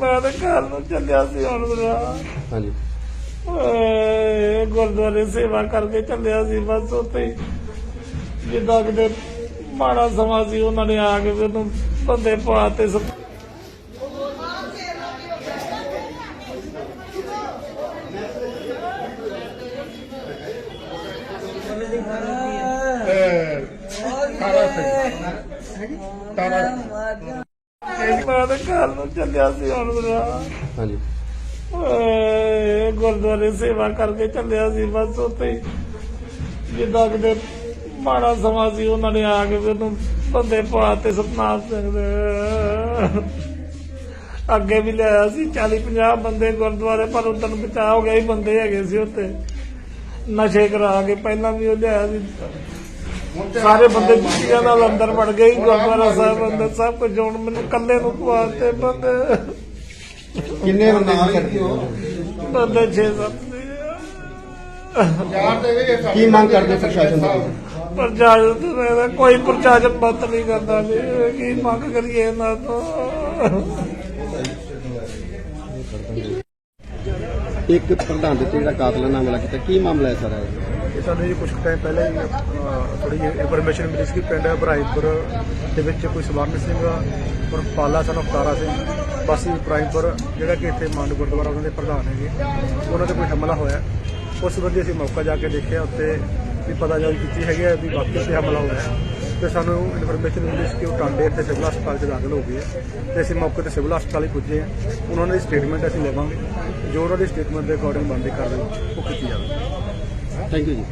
ਮੈਂ ਤਾਂ ਘਰ ਨੂੰ ਚੱਲਿਆ ਸੀ ਹੁਣ ਮੇਰਾ ਹਾਂਜੀ ਓਏ, ਗੁਰਦੁਆਰੇ ਸੇਵਾ ਕਰਕੇ ਚੱਲਿਆ ਸੀ ਬਸ ਉੱਥੇ ਹੀ ਜਿੱਦਾਂ ਕਿਤੇ ਮਾੜਾ ਸਮਾਂ ਸੀ ਉਹਨਾਂ ਨੇ ਆ ਕੇ ਮੈਨੂੰ ਬੰਦੇ ਪਾਤੇ ਸਭ ਮੈਂ ਤਾਂ ਘਰ ਨੂੰ ਚੱਲਿਆ ਸੀ ਹੁਣ ਮੇਰਾ। ਹਾਂਜੀ। ਓਏ, ਗੁਰਦੁਆਰੇ ਸੇਵਾ ਕਰਕੇ ਚੱਲਿਆ ਸੀ ਬਸ ਉੱਥੇ ਹੀ। ਜਿੱਦਾਂ ਕਿਤੇ ਮਾੜਾ ਸਮਾਂ ਸੀ ਉਹਨਾਂ ਨੇ ਆ ਕੇ ਮੈਨੂੰ ਬੰਦੇ ਪਾਤੇ ਸਤਨਾਮ ਸਿੰਘ ਦੇ। ਅੱਗੇ ਵੀ ਲਿਆਇਆ ਸੀ 40 50 ਬੰਦੇ ਗੁਰਦੁਆਰੇ ਪਰ ਉਦੋਂ ਬਚਾਅ ਹੋ ਗਿਆ ਹੀ ਬੰਦੇ ਹੈਗੇ ਸੀ ਉੱਥੇ। ਨਸ਼ੇ ਕਰਾ ਕੇ ਪਹਿਲਾਂ ਵੀ ਉਹ ਲਿਆਇਆ ਸੀ। ਸਾਰੇ ਬੰਦੇ ਜੁੱਤੀਆਂ ਨਾਲ ਅੰਦਰ ਵੜ ਗਏ ਗੁਰਦੁਆਰਾ ਸਾਹਿਬ ਅੰਦਰ ਸਭ ਕੁਝ ਹੁਣ ਮੈਨੂੰ ਇਕੱਲੇ ਨੂੰ ਖਵਾਤੇ ਬੰਦੇ। ਕਿੰਨੇ ਬੰਦੇ ਸੀ ਕਰਦੇ ਬੰਦੇ 6 7 ਕੀ ਮੰਗ ਕਰਦੇ ਪ੍ਰਸ਼ਾਸਨ ਤੋਂ? ਪ੍ਰਸ਼ਾਸਨ ਮੇਰਾ ਕੋਈ ਪ੍ਰਸ਼ਾਸਨ ਮਤ ਨਹੀਂ ਕਰਦਾ ਵੀ ਕੀ ਮੰਗ ਕਰੀਏ ਇਹਨਾਂ ਤੋਂ? ਇੱਕ ਪ੍ਰਧਾਨ ਦੇ ਜਿਹੜਾ ਕਾਤਲਾਨਾ ਹਮਲਾ ਕੀਤਾ ਕੀ ਮਾਮਲਾ ਹੈ ਸਾਰਾ ਇਹ? ਇਹ ਸਾਨੂੰ ਜੀ ਕੁਝ ਟਾਈਮ ਪਹਿਲਾਂ ਹੀ ਥੋੜੀ ਜਿਹੀ ਇਨਫੋਰਮੇਸ਼ਨ ਮਿਲੀ ਸੀ ਕਿ ਪਿੰਡ ਬਰਾਈਪੁਰ ਦੇ ਵਿੱਚ ਕੋਈ ਸਵਰਨ ਸਿੰਘ ਔਰ ਪਾਲਾ ਸਾਨੂੰ ਅਵਤਾਰਾ ਸਿੰਘ ਬਾਸੀ ਬਰਾਈਪੁਰ ਜਿਹੜਾ ਕਿ ਇੱਥੇ ਮੰਡ ਗੁਰਦੁਆਰਾ ਉਹਨਾਂ ਦੇ ਪ੍ਰਧਾਨ ਹੈਗੇ ਉਹਨਾਂ ਤੇ ਕੋਈ ਹਮਲਾ ਹੋਇਆ। ਉਸ ਸੰਬੰਧੀ ਅਸੀਂ ਮੌਕਾ ਜਾ ਕੇ ਦੇਖਿਆ ਉੱਤੇ ਵੀ ਪਤਾ ਜਾਈ ਕੀਤੀ ਹੈਗੀ ਹੈ ਵੀ ਵਾਕਈ ਤੇ ਹਮਲਾ ਹੋਇਆ ਹੈ। ਤੇ ਸਾਨੂੰ ਇਨਫੋਰਮੇਸ਼ਨ ਮਿਲੀ ਸੀ ਕਿ ਉਹ ਟਾਂਡੇ ਇੱਥੇ ਸਿਵਲ ਹਸਪਤਾਲ 'ਚ ਦਾਖਲ ਹੋ ਗਏ ਹੈ ਤੇ ਅਸੀਂ ਮੌਕੇ ਤੇ ਸਿਵਲ ਹਸਪਤਾਲ ਹੀ ਪੁੱਜੇ ਹਾਂ। ਉਹਨਾਂ ਦੀ ਸਟੇਟਮੈਂਟ ਅਸੀਂ ਲਵਾਂਗੇ। ਜੋ ਉਹਨਾਂ ਦੀ ਸਟੇਟਮੈਂਟ ਦੇ ਅਕੋਰਡਿੰਗ ਬੰਦੇ ਕਾਰਵਾਈ ਉਹ ਕੀਤੀ ਜਾਵੇ ಥ್ಯಾಂಕ್ ಯು ಜಿ